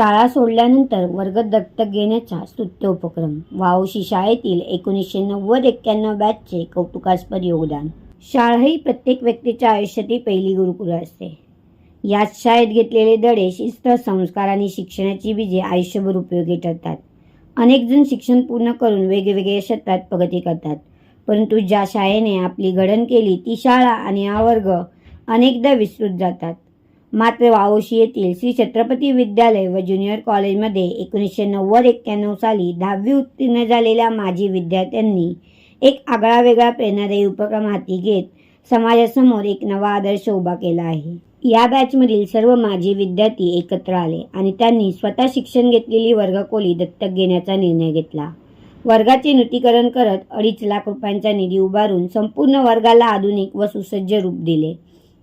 शाळा सोडल्यानंतर वर्ग दत्तक घेण्याचा स्तुत्य उपक्रम. वावशी शाळेतील एकोणीसशे नव्वद एक्क्याण्णव बॅचचे कौतुकास्पद योगदान. शाळा ही प्रत्येक व्यक्तीच्या आयुष्यातील पहिली गुरुकुल असते. याच शाळेत घेतलेले धडे शिस्त संस्कार आणि शिक्षणाची बीजे आयुष्यभर उपयोगी ठरतात. अनेक जण शिक्षण पूर्ण करून वेगवेगळ्या क्षेत्रात प्रगती करतात. परंतु ज्या शाळेने आपली घडण केली ती शाळा आणि हा वर्ग अनेकदा विसरून जातात. मात्र वावोशी येथील श्री छत्रपती विद्यालय व ज्युनियर कॉलेजमध्ये एकोणीसशे नव्वद एक्क्याण्णव साली दहावी उत्तीर्ण झालेल्या माजी विद्यार्थ्यांनी एक आगळा वेगळा प्रेरणादायी उपक्रम हाती घेत समाजासमोर एक नवा आदर्श उभा केला आहे. या बॅचमधील सर्व माजी विद्यार्थी एकत्र आले आणि त्यांनी स्वतः शिक्षण घेतलेली वर्गखोली दत्तक घेण्याचा निर्णय घेतला. वर्गाचे नूतीकरण करत अडीच लाख रुपयांचा निधी उभारून संपूर्ण वर्गाला आधुनिक व सुसज्ज रूप दिले.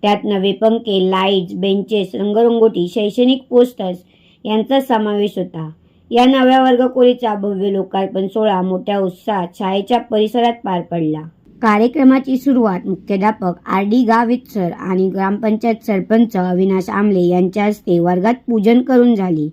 त्यात नवे पंखे लाईट्स बेंचेस रंगरंगोटी शैक्षणिक पोस्टर्स यांचा समावेश होता. या नव्या वर्गखोलीचा भव्य लोकार्पण सोहळा मोठ्या उत्साहात शाळेच्या परिसरात पार पडला. कार्यक्रमाची सुरुवात मुख्याध्यापक आर डी गावित सर आणि ग्रामपंचायत सरपंच अविनाश आमले यांच्या हस्ते वर्गात पूजन करून झाली.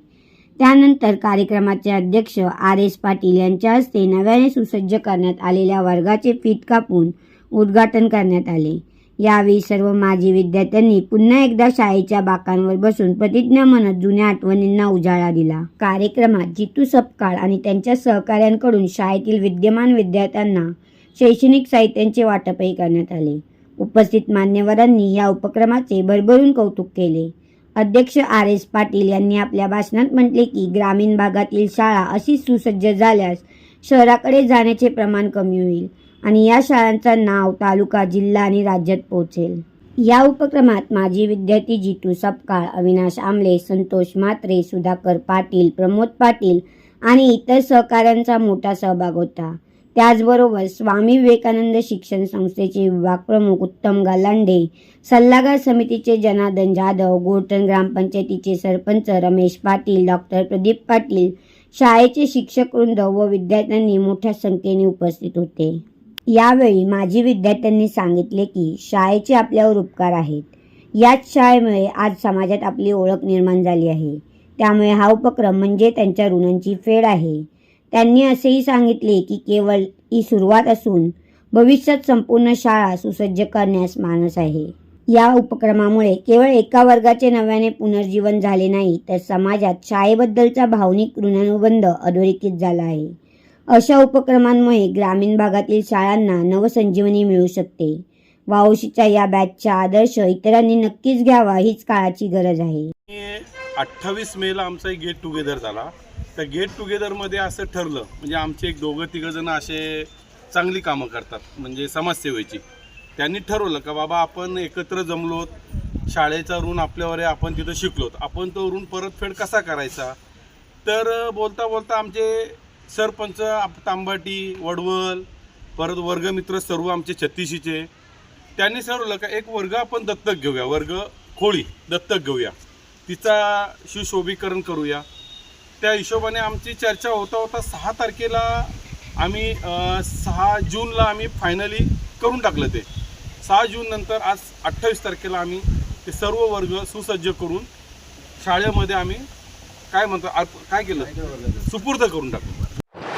त्यानंतर कार्यक्रमाचे अध्यक्ष आर एस पाटील यांच्या हस्ते नव्याने सुसज्ज करण्यात आलेल्या वर्गाचे फीत कापून उद्घाटन करण्यात आले. यावेळी सर्व माजी विद्यार्थ्यांनी पुन्हा एकदा शाळेच्या बाकांवर बसून प्रतिज्ञा म्हणत जुन्या आठवणींना उजाळा दिला. कार्यक्रमात जितू सपकाळ आणि त्यांच्या सहकाऱ्यांकडून शाळेतील विद्यमान विद्यार्थ्यांना शैक्षणिक साहित्यांचे वाटपही करण्यात आले. उपस्थित मान्यवरांनी या उपक्रमाचे भरभरून कौतुक केले. अध्यक्ष आर एस पाटील यांनी आपल्या भाषणात म्हटले की ग्रामीण भागातील शाळा अशी सुसज्ज झाल्यास शहराकडे जाण्याचे प्रमाण कमी होईल. आणि या शाळांचं नाव तालुका जिल्हा आणि राज्यात पोहोचेल. या उपक्रमात माजी विद्यार्थी जितू सपकाळ अविनाश आमले संतोष म्हात्रे सुधाकर पाटील प्रमोद पाटील आणि इतर सहकाऱ्यांचा मोठा सहभाग होता. त्याचबरोबर स्वामी विवेकानंद शिक्षण संस्थेचे विभाग प्रमुख उत्तम गालांडे सल्लागार समितीचे जनार्दन जाधव गोरटण ग्रामपंचायतीचे सरपंच रमेश पाटील डॉक्टर प्रदीप पाटील शाळेचे शिक्षक वृंद व विद्यार्थ्यांनी मोठ्या संख्येने उपस्थित होते. यावेळी माजी विद्यार्थ्यांनी सांगितले की शाळेचे आपल्यावर उपकार आहेत. याच शाळेमुळे आज समाजात आपली ओळख निर्माण झाली आहे. त्यामुळे हा उपक्रम म्हणजे त्यांच्या ऋणांची फेड आहे. त्यांनी असेही सांगितले की केवळ ही सुरुवात असून भविष्यात संपूर्ण शाळा सुसज्ज करण्यास मानस आहे. या उपक्रमामुळे केवळ एका वर्गाचे नव्याने पुनर्जीवन झाले नाही तर समाजात शाळेबद्दलचा भावनिक ऋणानुबंध अधोरेखित झाला आहे. अशा उपक्रमांमुळे ग्रामीण भागातील शाळांना नवसंजीवनी मिळू शकते. वावशीच्या या बॅचचा आदर्श इतरांनी नक्कीच घ्यावा हीच काळाची गरज आहे. अठ्ठावीस मेला आमचा एक गेट टुगेदर झाला. त्या गेट टुगेदरमध्ये असं ठरलं म्हणजे आमचे एक दोघं तिघं जण असे चांगली कामं करतात म्हणजे समाजसेवेची. त्यांनी ठरवलं का बाबा आपण एकत्र जमलोत शाळेचा ऋण आपल्यावर आहे आपण तिथं शिकलोत. आपण तो ऋण परतफेड कसा करायचा? तर बोलता बोलता आमचे सरपंच आप- तांबाटी वडवल परत वर्गमित्र सर्व आमचे छत्तीशीचे. त्यांनी ठरवलं का एक वर्ग आपण दत्तक घेऊया वर्ग खोळी दत्तक घेऊया. तिचा सुशोभीकरण करूया. त्या हिशोबाने आमची चर्चा होता होता सहा तारखेला आम्ही सहा जूनला आम्ही फायनली करून टाकलं ते. सहा जून नंतर आज अठ्ठावीस तारखेला आम्ही ते सर्व वर्ग सुसज्ज करून शाळेमध्ये आम्ही काय म्हणतो काय केलं? सुपूर्द करून टाकलं